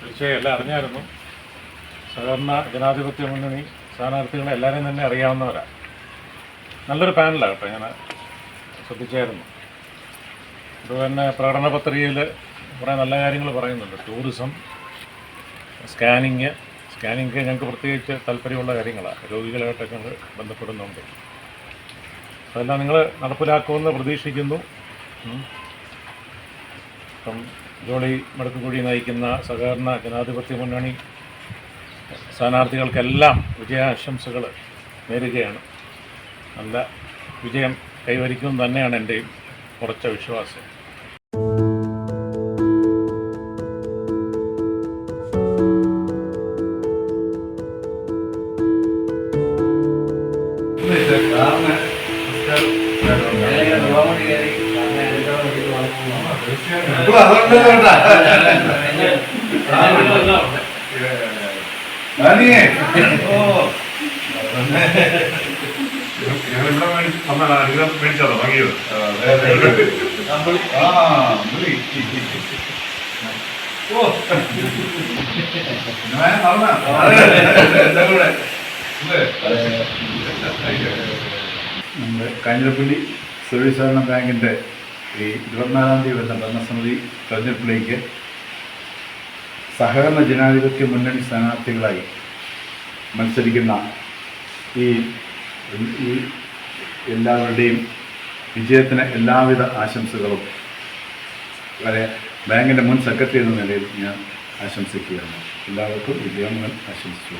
തീർച്ചയായും എല്ലാം അറിഞ്ഞായിരുന്നു. സഹകരണ ജനാധിപത്യ മുന്നണി സ്ഥാനാർത്ഥികളെ എല്ലാവരെയും തന്നെ അറിയാവുന്നവരാണ് നല്ലൊരു പാനലാണ് കേട്ടോ ഞാൻ ശ്രദ്ധിച്ചായിരുന്നു. അതുപോലെ പ്രകടന പത്രികയിൽ കുറേ നല്ല കാര്യങ്ങൾ പറയുന്നുണ്ട്. ടൂറിസം സ്കാനിങ് സ്കാനിങ് ഞങ്ങൾക്ക് പ്രത്യേകിച്ച് താല്പര്യമുള്ള കാര്യങ്ങളാണ് രോഗികളായിട്ടൊക്കെ ഞങ്ങൾ ബന്ധപ്പെടുന്നുണ്ട്. അതെല്ലാം നിങ്ങൾ നടപ്പിലാക്കുമെന്ന് പ്രതീക്ഷിക്കുന്നു. ഇപ്പം ജോളി മടക്കുകുഴി നയിക്കുന്ന സഹകരണ ജനാധിപത്യ മുന്നണി സ്ഥാനാർത്ഥികൾക്കെല്ലാം വിജയാശംസകൾ നേരുകയാണ്. നല്ല വിജയം കൈവരിക്കും തന്നെയാണ് എന്റെയും ഉറച്ച വിശ്വാസം. ഞങ്ങളിവിടെ മേടിച്ച് വന്നതാണ് അനുഗ്രഹം മേടിച്ചോ വാങ്ങിയത് നമ്മുടെ കാഞ്ഞിരപ്പള്ളി സർവീസ് ബാങ്കിന്റെ ഈ ഇരുപത്തിനാലാം തീയതി വരുന്ന ഭരണസമിതി തെരഞ്ഞെടുപ്പിലേക്ക് സഹകരണ ജനാധിപത്യ മുന്നണി സ്ഥാനാർത്ഥികളായി മത്സരിക്കുന്ന ഈ ഈ എല്ലാവരുടെയും വിജയത്തിന് എല്ലാവിധ ആശംസകളും വരെ ബാങ്കിന്റെ മുൻ സെക്രട്ടറി എന്ന നിലയിൽ ഞാൻ ആശംസിക്കുകയാണ്. എല്ലാവർക്കും വിജയങ്ങൾ ആശംസിച്ചു